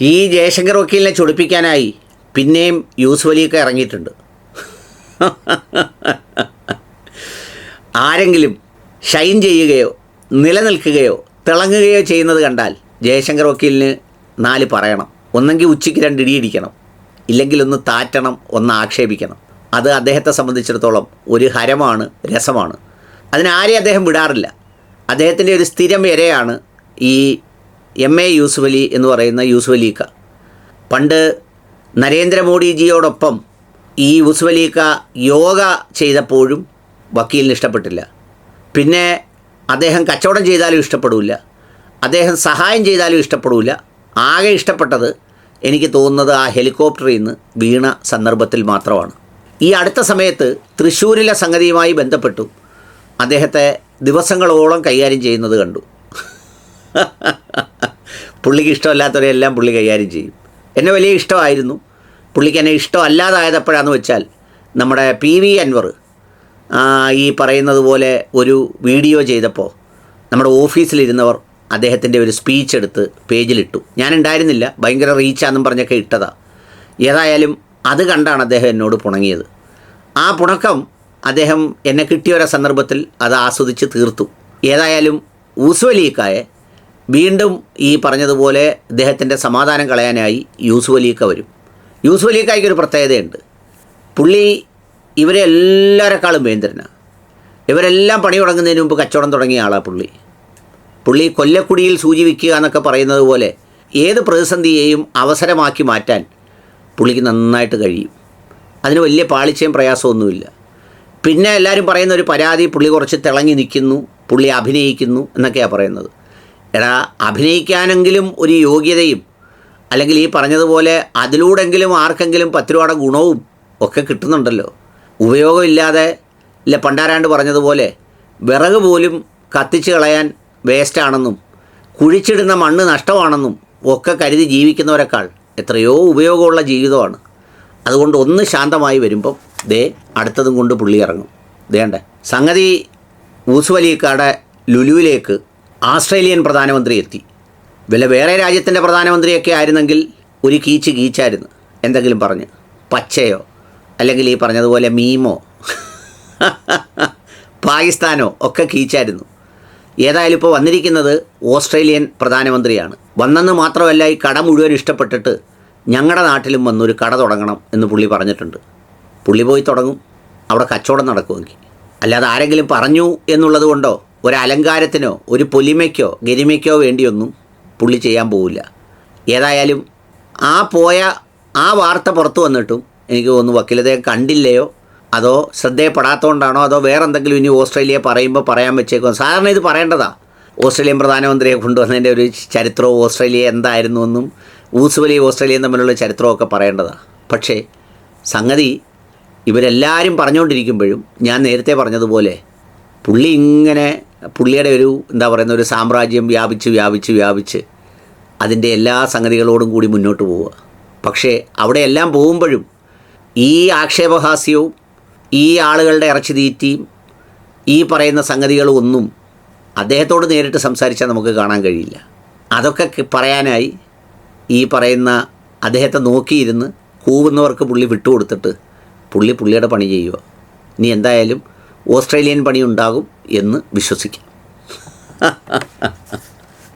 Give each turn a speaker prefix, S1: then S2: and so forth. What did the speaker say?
S1: ഈ ജയശങ്കർ വക്കീലിനെ ചൊടിപ്പിക്കാനായി പിന്നെയും യൂസ് വലിയൊക്കെ ഇറങ്ങിയിട്ടുണ്ട്. ആരെങ്കിലും ഷൈൻ ചെയ്യുകയോ നിലനിൽക്കുകയോ തിളങ്ങുകയോ ചെയ്യുന്നത് കണ്ടാൽ ജയശങ്കർ വക്കീലിന് നാല് പറയണം. ഒന്നെങ്കിൽ ഉച്ചയ്ക്ക് രണ്ട് ഇടിയിടിക്കണം ഇല്ലെങ്കിൽ ഒന്ന് താറ്റണം ഒന്ന് ആക്ഷേപിക്കണം. അത് അദ്ദേഹത്തെ സംബന്ധിച്ചിടത്തോളം ഒരു ഹരമാണ് രസമാണ്. അതിനാരെ അദ്ദേഹം വിടാറില്ല. അദ്ദേഹത്തിന്റെ ഒരു സ്ഥിരം ഇരയാണ് ഈ എം എ യൂസുഫ് അലി എന്ന് പറയുന്ന യൂസുഫ് അലീക്ക പണ്ട് നരേന്ദ്രമോദിജിയോടൊപ്പം ഈ യൂസുഫ് അലീക്ക യോഗ ചെയ്തപ്പോഴും വക്കീലിന് ഇഷ്ടപ്പെട്ടില്ല. പിന്നെ അദ്ദേഹം കച്ചവടം ചെയ്താലും ഇഷ്ടപ്പെടില്ല അദ്ദേഹം സഹായം ചെയ്താലും ഇഷ്ടപ്പെടില്ല ആകെ ഇഷ്ടപ്പെട്ടത് എനിക്ക് തോന്നുന്നത് ആ ഹെലികോപ്റ്ററിൽ നിന്ന് വീണ സന്ദർഭത്തിൽ മാത്രമാണ്. ഈ അടുത്ത സമയത്ത് തൃശ്ശൂരിലെ സംഗതിയുമായി ബന്ധപ്പെട്ടു അദ്ദേഹത്തെ ദിവസങ്ങളോളം കൈകാര്യം ചെയ്യുന്നത് കണ്ടു. പുള്ളിക്ക് ഇഷ്ടമല്ലാത്തവരെല്ലാം പുള്ളി കൈകാര്യം ചെയ്യും. എന്നെ വലിയ ഇഷ്ടമായിരുന്നു. പുള്ളിക്ക് എന്നെ ഇഷ്ടമല്ലാതായതെപ്പോഴാന്ന് വെച്ചാൽ നമ്മുടെ പി വി അൻവർ ഈ പറയുന്നത് പോലെ ഒരു വീഡിയോ ചെയ്തപ്പോൾ നമ്മുടെ ഓഫീസിലിരുന്നവർ അദ്ദേഹത്തിന്റെ ഒരു സ്പീച്ച് എടുത്ത് പേജിലിട്ടു. ഞാൻ ഉണ്ടായിരുന്നില്ല ഭയങ്കര റീച്ചാന്നും പറഞ്ഞൊക്കെ ഇട്ടതാ. ഏതായാലും അത് കണ്ടാണ് അദ്ദേഹം എന്നോട് പുണങ്ങിയത്. ആ പുണക്കം അദ്ദേഹം എന്നെ കിട്ടിയ ഒരു സന്ദർഭത്തിൽ അത് ആസ്വദിച്ച് തീർത്തു. ഏതായാലും ഊസുവലീക്കായെ വീണ്ടും ഈ പറഞ്ഞതുപോലെ അദ്ദേഹത്തിന്റെ സമാധാനം കളയാനായി യൂസുഫ് യൂസുവലീക്ക വരും. യൂസുഫ് യൂസുവലീക്കായ്ക്ക് ഒരു പ്രത്യേകതയുണ്ട്. പുള്ളി ഇവരെ എല്ലാവരെക്കാളും വേന്ദ്രനാണ് ഇവരെല്ലാം പണി തുടങ്ങുന്നതിന് മുമ്പ് കച്ചവടം തുടങ്ങിയ ആളാണ് പുള്ളി. പുള്ളി കൊല്ലക്കുടിയിൽ സൂചി വിൽക്കുക എന്നൊക്കെ പറയുന്നത് പോലെ ഏത് പ്രതിസന്ധിയെയും അവസരമാക്കി മാറ്റാൻ പുള്ളിക്ക് നന്നായിട്ട് കഴിയും. അതിന് വലിയ പാളിച്ചയും പ്രയാസമൊന്നുമില്ല. പിന്നെ എല്ലാവരും പറയുന്ന ഒരു പരാതി പുള്ളി കുറച്ച് തിളങ്ങി നിൽക്കുന്നു പുള്ളി അഭിനയിക്കുന്നു എന്നൊക്കെയാണ് പറയുന്നത്. എടാ അഭിനയിക്കാനെങ്കിലും ഒരു യോഗ്യതയും അല്ലെങ്കിൽ ഈ പറഞ്ഞതുപോലെ അതിലൂടെങ്കിലും ആർക്കെങ്കിലും പത്ത് രൂപയുടെ ഗുണവും ഒക്കെ കിട്ടുന്നുണ്ടല്ലോ. ഉപയോഗമില്ലാതെ ഇല്ല പണ്ടാരാണ്ട് പറഞ്ഞതുപോലെ വിറക് പോലും കത്തിച്ച് കളയാൻ വേസ്റ്റാണെന്നും കുഴിച്ചിടുന്ന മണ്ണ് നഷ്ടമാണെന്നും ഒക്കെ കരുതി ജീവിക്കുന്നവരെക്കാൾ എത്രയോ ഉപയോഗമുള്ള ജീവിതമാണ്. അതുകൊണ്ട് ഒന്ന് ശാന്തമായി വരുമ്പം ദേ അടുത്തതും കൊണ്ട് പുള്ളി ഇറങ്ങും. ദേണ്ട സംഗതി ഊസുവലിക്കാടെ ലുലുവിലേക്ക് ആസ്ട്രേലിയൻ പ്രധാനമന്ത്രി എത്തി. വില വേറെ രാജ്യത്തിന്റെ പ്രധാനമന്ത്രിയൊക്കെ ആയിരുന്നെങ്കിൽ ഒരു കീച്ച് കീച്ചായിരുന്നു. എന്തെങ്കിലും പറഞ്ഞ്. പച്ചയോ? അല്ലെങ്കിൽ ഈ പറഞ്ഞതുപോലെ മീമോ? പാകിസ്ഥാനോ? ഒക്കെ കീച്ചായിരുന്നു. ഏതായാലും ഇപ്പോൾ വന്നിരിക്കുന്നത് ഓസ്ട്രേലിയൻ പ്രധാനമന്ത്രിയാണ്. വന്നെന്ന് മാത്രമല്ല ഈ കട മുഴുവൻ ഇഷ്ടപ്പെട്ടിട്ട് ഞങ്ങളുടെ നാട്ടിലും വന്നൊരു കട തുടങ്ങണം എന്ന് പുള്ളി പറഞ്ഞിട്ടുണ്ട്. പുള്ളി പോയി തുടങ്ങും. അവിടെ കച്ചവടം നടക്കുമെങ്കിൽ. അല്ലാതെ ആരെങ്കിലും പറഞ്ഞു എന്നുള്ളത് കൊണ്ടോ ഒരു അലങ്കാരത്തിനോ ഒരു പൊലിമയ്ക്കോ ഗരിമയ്ക്കോ വേണ്ടിയൊന്നും പുള്ളി ചെയ്യാൻ പോവില്ല. ഏതായാലും ആ പോയ ആ വാർത്ത പുറത്തു വന്നിട്ടും എനിക്ക് തോന്നുന്നു വക്കീലതയെ കണ്ടില്ലയോ? അതോ ശ്രദ്ധയപ്പെടാത്തതുകൊണ്ടാണോ അതോ വേറെ എന്തെങ്കിലും ഇനി ഓസ്ട്രേലിയ പറയുമ്പോൾ പറയാൻ വെച്ചേക്കോ സാധാരണ ഇത് പറയേണ്ടതാ. ഓസ്ട്രേലിയൻ പ്രധാനമന്ത്രിയെ കൊണ്ടുവന്നതിന്റെ ഒരു ചരിത്രവും ഓസ്ട്രേലിയ എന്തായിരുന്നു എന്നും ഊസുവലി ഓസ്ട്രേലിയയും തമ്മിലുള്ള ചരിത്രമൊക്കെ പറയേണ്ടതാണ് പക്ഷേ സംഗതി ഇവരെല്ലാവരും പറഞ്ഞുകൊണ്ടിരിക്കുമ്പോഴും ഞാൻ നേരത്തെ പറഞ്ഞതുപോലെ പുള്ളി ഇങ്ങനെ പുള്ളിയുടെ ഒരു എന്താ പറയുന്ന ഒരു സാമ്രാജ്യം വ്യാപിച്ച് വ്യാപിച്ച് വ്യാപിച്ച് അതിന്റെ എല്ലാ സംഗതികളോടും കൂടി മുന്നോട്ട് പോവുക. പക്ഷേ അവിടെ എല്ലാം പോകുമ്പോഴും ഈ ആക്ഷേപഹാസ്യവും ഈ ആളുകളുടെ ഇറച്ചി തീറ്റിയും ഈ പറയുന്ന സംഗതികളും ഒന്നും അദ്ദേഹത്തോട് നേരിട്ട് സംസാരിച്ചാൽ നമുക്ക് കാണാൻ കഴിയില്ല. അതൊക്കെ പറയാനായി ഈ പറയുന്ന അദ്ദേഹത്തെ നോക്കിയിരുന്ന് കൂവുന്നവർക്ക് പുള്ളി വിട്ടുകൊടുത്തിട്ട് പുള്ളി പുള്ളിയുടെ പണി ചെയ്യുക. ഇനി എന്തായാലും ഓസ്ട്രേലിയൻ പണി ഉണ്ടാകും എന്ന് വിശ്വസിക്കാം.